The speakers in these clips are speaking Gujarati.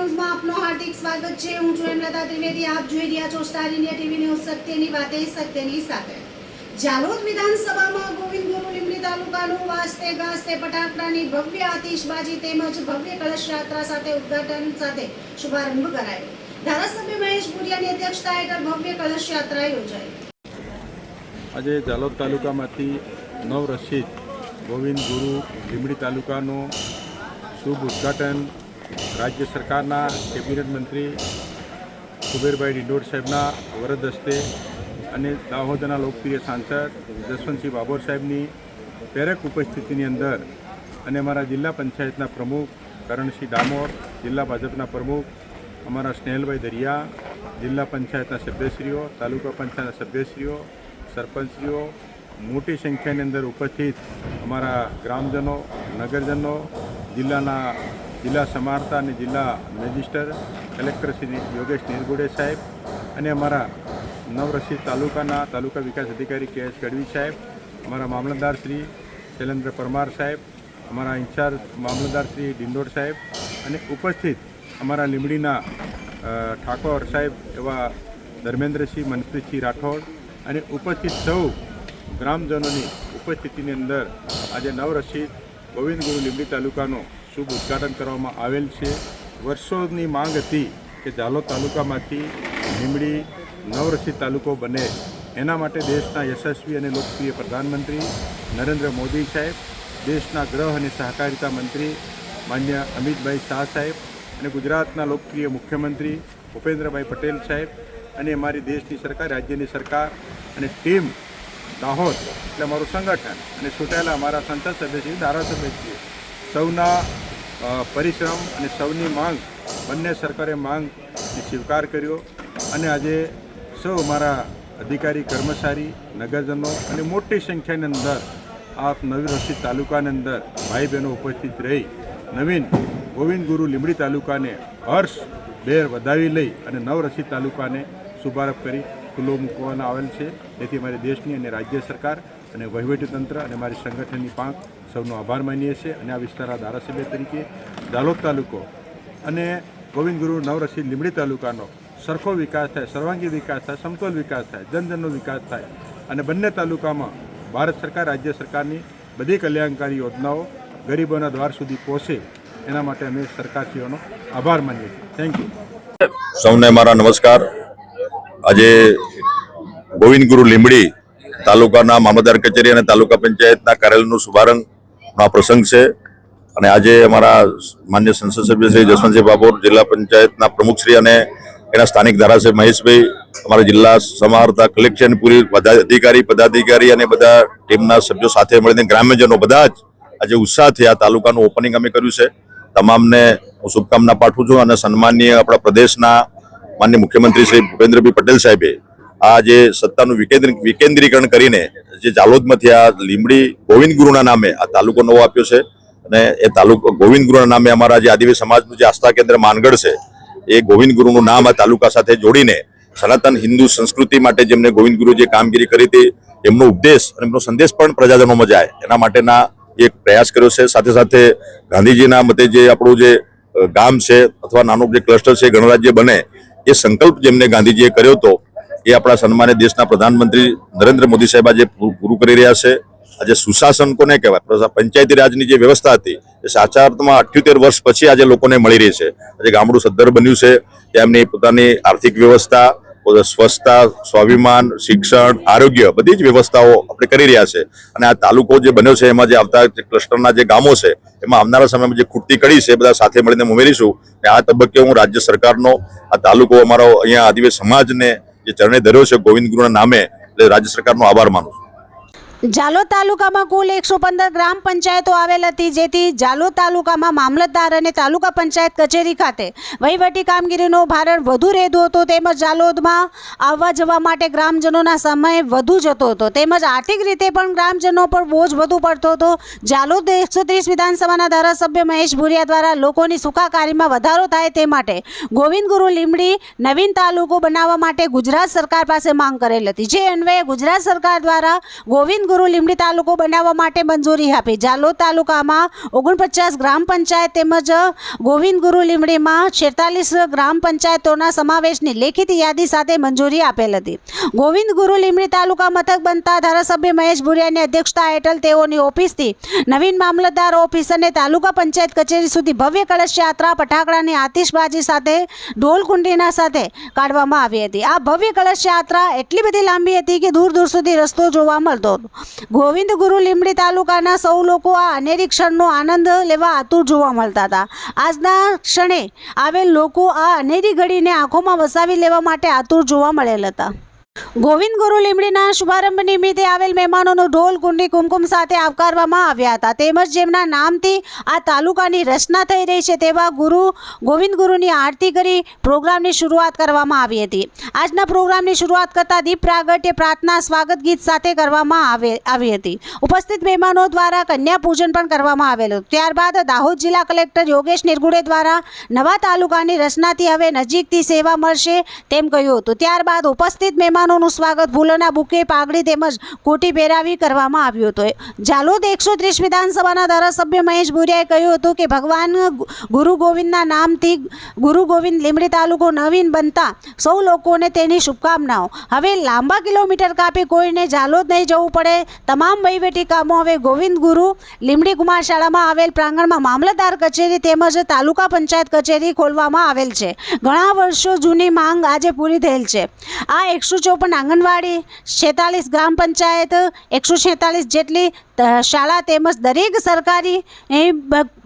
ન્યૂઝમાં આપનું હાર્દિક સ્વાગત છે. હું છું હેમલતા ત્રિવેદી. આપ જોઈ રહ્યા છો સ્ટાર ઇન્ડિયા ટીવી ન્યૂઝ સત્યની વાતે સત્યની સાથે. જાલોદ વિધાનસભામાં ગોવિંદ ગુરુ લીંબડી તાલુકાનું વાસ્તે ગાસ્તે પટાકડાની ભવ્ય આતિશબાજી તેમજ ભવ્ય કળશ યાત્રા સાથે ઉદ્ઘાટન સાથે શુભારંભ કરાયો. ધારાસભ્ય મહેશ ભુરિયાની અધ્યક્ષતા હેઠળ ભવ્ય કળશ યાત્રા યોજાઈ. આજે જાલોદ તાલુકામાંથી નવ રસીદ ગોવિંદ ગુરુ લીંબડી તાલુકાનો શુભ ઉદ્ઘાટન રાજ્ય સરકારના કેબિનેટ મંત્રી કુબેરભાઈ ડિંડોર સાહેબના વરદ હસ્તે અને દાહોદના લોકપ્રિય સાંસદ જસવંતસિંહ બાબોર સાહેબની પ્રેરક ઉપસ્થિતિની અંદર અને અમારા જિલ્લા પંચાયતના પ્રમુખ કરણસિંહ ડામોર, જિલ્લા ભાજપના પ્રમુખ અમારા સ્નેહલભાઈ દરિયા, જિલ્લા પંચાયતના સભ્યશ્રીઓ, તાલુકા પંચાયતના સભ્યશ્રીઓ, સરપંચશ્રીઓ, મોટી સંખ્યાની અંદર ઉપસ્થિત અમારા ગ્રામજનો, નગરજનો, જિલ્લાના જિલ્લા સમારતા અને જિલ્લા મેજિસ્ટર કલેક્ટર શ્રી યોગેશ નીરગુડે સાહેબ અને અમારા નવરસી તાલુકાના તાલુકા વિકાસ અધિકારી કે એસ ગઢવી સાહેબ, અમારા મામલતદાર શ્રી શૈલેન્દ્ર પરમાર સાહેબ, અમારા ઇન્ચાર્જ મામલતદાર શ્રી ડિંડોર સાહેબ અને ઉપસ્થિત અમારા લીંબડીના ઠાકોર સાહેબ એવા ધર્મેન્દ્રસિંહ, મનપ્રીતસિંહ રાઠોડ અને ઉપસ્થિત સૌ ગ્રામજનોની ઉપસ્થિતિની અંદર આજે નવરસી ગોવિંદ ગુરુ લીંબડી તાલુકાનું શુભ ઉદ્ઘાટન કરવામાં આવેલ છે. વર્ષોની માંગ હતી કે ઝાલોદ તાલુકામાંથી લીંબડી નવરસિત તાલુકો બને. એના માટે દેશના યશસ્વી અને લોકપ્રિય પ્રધાનમંત્રી નરેન્દ્ર મોદી સાહેબ, દેશના ગ્રહ અને સહકારિતા મંત્રી માન્ય અમિતભાઈ શાહ સાહેબ અને ગુજરાતના લોકપ્રિય મુખ્યમંત્રી ભૂપેન્દ્રભાઈ પટેલ સાહેબ અને અમારી દેશની સરકાર, રાજ્યની સરકાર અને ટીમ દાહોદ, એટલે અમારું સંગઠન અને છૂટાયેલા અમારા સંસદ સભ્યશ્રી ધારાસભ્યશ્રી સૌના પરિશ્રમ અને સૌની માંગ, બંને સરકારે માંગ સ્વીકાર કર્યો અને આજે સૌ અમારા અધિકારી, કર્મચારી, નગરજનો અને મોટી સંખ્યાની અંદર આ નવી રસી તાલુકાની અંદર ભાઈ બહેનો ઉપસ્થિત રહી નવીન ગોવિંદ ગુરુ લીંબડી તાલુકાને હર્ષ, બેર વધાવી લઈ અને નવરસી તાલુકાને શુભારંભ કરી ખુલ્લો મૂકવામાં આવેલ છે. તેથી મારી દેશની અને રાજ્ય સરકાર અને વહીવટીતંત્ર અને મારી સંગઠનની પાંખ સૌનો આભાર માનીએ છીએ અને આ વિસ્તારના ધારાસભ્ય તરીકે દાલોદ તાલુકો અને ગોવિંદ ગુરુ નવરસી લીમડી તાલુકાનો સરખો વિકાસ થાય, સર્વાંગી વિકાસ થાય, સમતોલ વિકાસ થાય, જનજનનો વિકાસ થાય અને બંને તાલુકામાં ભારત સરકાર, રાજ્ય સરકારની બધી કલ્યાણકારી યોજનાઓ ગરીબોના દ્વાર સુધી પહોંચે એના માટે અમે સરકારશ્રીઓનો આભાર માનીએ છીએ. થેન્ક યુ સૌને મારા નમસ્કાર. આજે ગોવિંદ ગુરુ લીંબડી તાલુકાના મામલતદાર કચેરી અને તાલુકા પંચાયતના કાર્યાલયનું શુભારંભનો આ પ્રસંગ છે. અને આજે અમારા માન્ય સંસદ સભ્ય શ્રી જસવંતસિંહ બાપોર, જિલ્લા પંચાયતના પ્રમુખશ્રી અને એના સ્થાનિક ધારાસભ્ય મહેશભાઈ, અમારા જિલ્લા સમાહર્તા કલેક્શન પૂરી અધિકારી પદાધિકારી અને બધા ટીમના સભ્યો સાથે મળીને ગ્રામ્યજનો બધા જ આજે ઉત્સાહથી આ તાલુકાનું ઓપનિંગ અમે કર્યું છે. તમામને હું શુભકામના પાઠવું છું અને સન્માનીય આપણા પ્રદેશના માન્ય મુખ્યમંત્રી શ્રી ભૂપેન્દ્રભાઈ પટેલ સાહેબે આ જે સત્તાનું વિકેન્દ્રી, વિકેન્દ્રીકરણ કરીને જે જાલોદમાંથી આ લીમડી ગોવિંદ ગુરુના નામે આ તાલુકો નવો આપ્યો છે અને એ તાલુકો, ગોવિંદ ગુરુના નામે અમારા જે આદિવાસી સમાજનું જે આસ્થા કેન્દ્ર માનગઢ છે, એ ગોવિંદ ગુરુનું નામ આ તાલુકા સાથે જોડીને સનાતન હિન્દુ સંસ્કૃતિ માટે જેમને ગોવિંદ ગુરુ જે કામગીરી કરી હતી, એમનો ઉપદેશ અને એમનો સંદેશ પણ પ્રજાજનોમાં જાય. એના માટેના એક પ્રયાસ કર્યો છે. સાથે સાથે ગાંધીજીના મતે જે આપણું જે ગામ છે અથવા નાનું જે ક્લસ્ટર છે, ગણરાજ્ય બને, એ સંકલ્પ જેમને ગાંધીજીએ કર્યો હતો એ આપણા સન્માનિત દેશના પ્રધાનમંત્રી નરેન્દ્ર મોદી સાહેબ આજે પૂરું કરી રહ્યા છે. આજે સુશાસન કોને કહેવાય? પંચાયતી રાજની જે વ્યવસ્થા હતી, એ સાચા અર્થમાં અઠ્યોતેર વર્ષ પછી આજે લોકોને મળી રહી છે. આજે ગામડું સદ્ધર બન્યું છે. તેમની પોતાની આર્થિક વ્યવસ્થા સ્વચ્છતા, સ્વાભિમાન, શિક્ષણ, આરોગ્ય બધી જ વ્યવસ્થાઓ આપણે કરી રહ્યા છે. અને આ તાલુકો જે બન્યો છે, એમાં જે આવતા ક્લસ્ટરના જે ગામો છે, એમાં આવનારા સમયમાં જે ખૂટતી કડી છે બધા સાથે મળીને ઉમેરીશું. આ તબક્કે હું રાજ્ય સરકારનો, આ તાલુકો અમારો અહીંયા આદિવાસી સમાજને જે ચરણે ધર્યો છે ગોવિંદ ગુરુના નામે એટલે રાજ્ય સરકારનો આભાર માનું છું. જાલોદ તાલુકામાં કુલ એકસો પંદર ગ્રામ પંચાયતો આવેલ હતી, જેથી જાલોદ તાલુકામાં મામલતદાર અને તાલુકા પંચાયત કચેરી ખાતે વહીવટી કામગીરીનો ભારણ વધુ રહેતું હતું, તેમજ જાલોદમાં આવવા જવા માટે ગ્રામજનોના સમય વધુ જતો હતો. તેમજ આર્થિક રીતે પણ ગ્રામજનો પર બોજ વધુ પડતો હતો. જાલોદ એકસો ત્રીસ વિધાનસભાના ધારાસભ્ય મહેશ ભુરિયા દ્વારા લોકોની સુખાકારીમાં વધારો થાય તે માટે ગોવિંદ ગુરુ લીમડી નવીન તાલુકો બનાવવા માટે ગુજરાત સરકાર પાસે માંગ કરેલ હતી. જે અન્વયે ગુજરાત સરકાર દ્વારા ગોવિંદ ગુરુ લીમડી તાલુકો બનાવવા માટે મંજૂરી આપી. જાલોદ તાલુકામાં ઓગણપચાસ ગ્રામ પંચાયત તેમજ ગોવિંદ ગુરુ લીમડીમાં છેતાલીસ ગ્રામ પંચાયતોના સમાવેશની લેખિત યાદી સાથે મંજૂરી આપેલ હતી. ગોવિંદ ગુરુ લીમડી તાલુકા મથક બનતા ધારાસભ્ય મહેશ ભુરિયાની અધ્યક્ષતા હેઠળ તેઓની ઓફિસથી નવીન મામલતદાર ઓફિસ અને તાલુકા પંચાયત કચેરી સુધી ભવ્ય કળશ યાત્રા પટાકડાની આતિશબાજી સાથે ઢોલકુંડીના સાથે કાઢવામાં આવી હતી. આ ભવ્ય કળશ યાત્રા એટલી બધી લાંબી હતી કે દૂર દૂર સુધી રસ્તો જોવા મળતો હતો. ગોવિંદ ગુરુ લીમડી તાલુકાના સૌ લોકો આ અનેરી ક્ષણનો આનંદ લેવા આતુર જોવા મળતા હતા. આજના ક્ષણે આવેલ લોકો આ અનેરી ઘડીને આંખોમાં વસાવી લેવા માટે આતુર જોવા મળેલ હતા. ગોવિંદ ગુરુ લીમડીના શુભારંભ નિમિત્તે આવેલ મહેમાનોનો ઢોલ કુંડી કુમકુમ સાથે આવકારવામાં આવ્યા હતા. તેમજ જેમના નામથી આ તાલુકાની રચના થઈ રહી છે તેવા ગુરુ, ગોવિંદ ગુરુની આરતી કરી પ્રોગ્રામની શરૂઆત કરવામાં આવી હતી. આજના પ્રોગ્રામની શરૂઆત કરતા દીપ પ્રાગટ્ય, પ્રાર્થના, સ્વાગત ગીત સાથે કરવામાં આવે, આવી હતી. ઉપસ્થિત મહેમાનો દ્વારા કન્યા પૂજન પણ કરવામાં આવેલું. ત્યારબાદ દાહોદ જિલ્લા કલેક્ટર યોગેશ નિરગુડે દ્વારા નવા તાલુકાની રચનાથી હવે નજીકથી સેવા મળશે તેમ કહ્યું હતું. ત્યારબાદ ઉપસ્થિત મહેમાનોનું સ્વાગત ફૂલોના બુકે પાઘડી તેમજ કોટી પહેરાવી કરવામાં આવ્યું હતું. જાલોદ એકસો ત્રીસ વિધાનસભાના ધારાસભ્ય મહેશ ભુરિયાએ કહ્યું હતું કે ભગવાન ગુરુ ગોવિંદના નામથી ગુરુ ગોવિંદ લીમડી તાલુકો નવીન બનતા સૌ લોકોને તેની શુભકામનાઓ. હવે લાંબા કિલોમીટર કાપી કોઈને જાલોદ નહીં જવું પડે. તમામ વહીવટી કામો હવે ગોવિંદ ગુરુ લીમડી કુમાર શાળામાં આવેલ પ્રાંગણમાં મામલતદાર કચેરી તેમજ તાલુકા પંચાયત કચેરી ખોલવામાં આવેલ છે. ઘણા વર્ષો જૂની માંગ આજે પૂરી થયેલ છે. આ એકસો ચોપન આંગણવાડી છેતાલીસ ગ્રામ પંચાયત એકસો છેતાલીસ જેટલી શાળા તેમજ દરેક સરકારી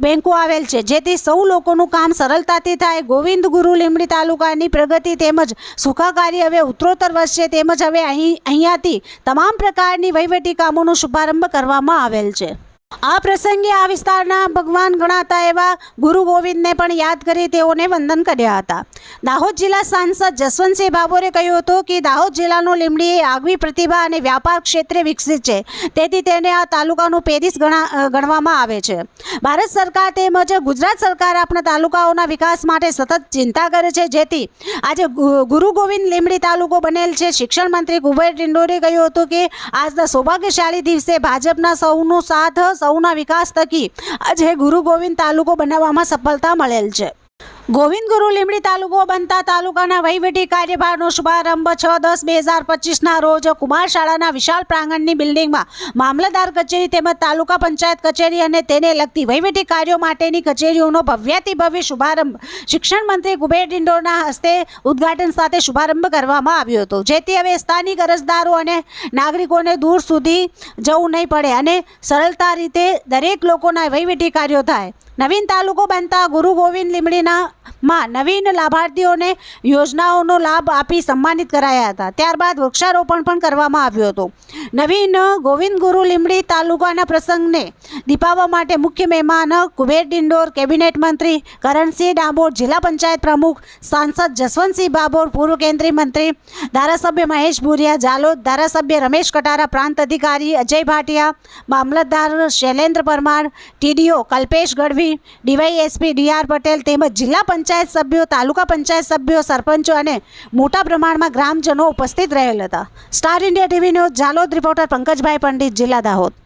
બેંકો આવેલ છે, જેથી સૌ લોકોનું કામ સરળતાથી થાય. ગોવિંદ ગુરુ લીમડી તાલુકાની પ્રગતિ તેમજ સુખાકારી હવે ઉત્તરોત્તર વધશે તેમજ હવે અહીં, અહીંયાથી તમામ પ્રકારની વહીવટી કામોનો શુભારંભ કરવામાં આવેલ છે. આ પ્રસંગે આ વિસ્તારના ભગવાન ગણાતા એવા ગુરુ ગોવિંદને પણ યાદ કરી તેઓને વંદન કર્યા હતા. દાહોદ જિલ્લા સાંસદ જસવંતસિંહ ભાભોરે કહ્યું હતું કે દાહોદ જિલ્લાનો લીમડી એ આગવી પ્રતિભા અને વ્યાપાર ક્ષેત્રે વિકસિત છે. તેથી તેને આ તાલુકાનું પેરિસ ગણા ગણવામાં આવે છે. ભારત સરકાર તેમજ ગુજરાત સરકાર આપણા તાલુકાઓના વિકાસ માટે સતત ચિંતા કરે છે. જેથી આજે ગુરુ ગોવિંદ લીમડી તાલુકો બનેલ છે. શિક્ષણ મંત્રી કુબેર ડિંડોરે કહ્યું હતું કે આજના સૌભાગ્યશાળી દિવસે ભાજપના સૌનો સાથ સૌના વિકાસ થકી. આજે ગુરુ ગોવિંદ તાલુકો બનાવવામાં સફળતા મળેલ છે. ગોવિંદ ગુરુ લીમડી તાલુકો બનતા તાલુકાના વહીવટી કાર્યભારનો શુભારંભ છ દસ બે હજાર પચીસના રોજ કુમાર શાળાના વિશાળ પ્રાંગણની બિલ્ડિંગમાં મામલતદાર કચેરી તેમજ તાલુકા પંચાયત કચેરી અને તેને લગતી વહીવટી કાર્યો માટેની કચેરીઓનો ભવ્યાતિભવ્ય શુભારંભ શિક્ષણ મંત્રી કુબેર ડિંડોરના હસ્તે ઉદ્ઘાટન સાથે શુભારંભ કરવામાં આવ્યો હતો. જેથી હવે સ્થાનિક અરજદારો અને નાગરિકોને દૂર સુધી જવું નહીં પડે અને સરળતા રીતે દરેક લોકોના વહીવટી કાર્યો થાય. નવીન તાલુકો બનતા ગુરુ ગોવિંદ લીમડીના માં નવીન લાભાર્થીઓને યોજનાઓનો લાભ આપી સન્માનિત કરાયા હતા. ત્યારબાદ વૃક્ષારોપણ પણ કરવામાં આવ્યું હતું. નવીન ગોવિંદ ગુરુ લીમડી તાલુકાના પ્રસંગને દીપાવવા માટે મુખ્ય મહેમાન કુબેર ડિંડોર, કેબિનેટ મંત્રી કરણસિંહ ડામોર જિલ્લા પંચાયત પ્રમુખ સાંસદ જસવંતસિંહ બાબોર, પૂર્વ કેન્દ્રીય મંત્રી ધારાસભ્ય મહેશ ભુરિયા જાલોદ ધારાસભ્ય રમેશ કટારા, પ્રાંત અધિકારી અજય ભાટિયા, મામલતદાર Shailendra Parmar, TDO Kalpesh Gadhvi DYSP D R Patel તેમજ જિલ્લા પંચાયત સભ્યો, તાલુકા પંચાયત સભ્યો, સરપંચો અને મોટા પ્રમાણમાં ગ્રામજનો ઉપસ્થિત રહેલ હતા. Star India TV news, Jalod reporter Pankajbhai Pandit, જિલ્લા દાહોદ.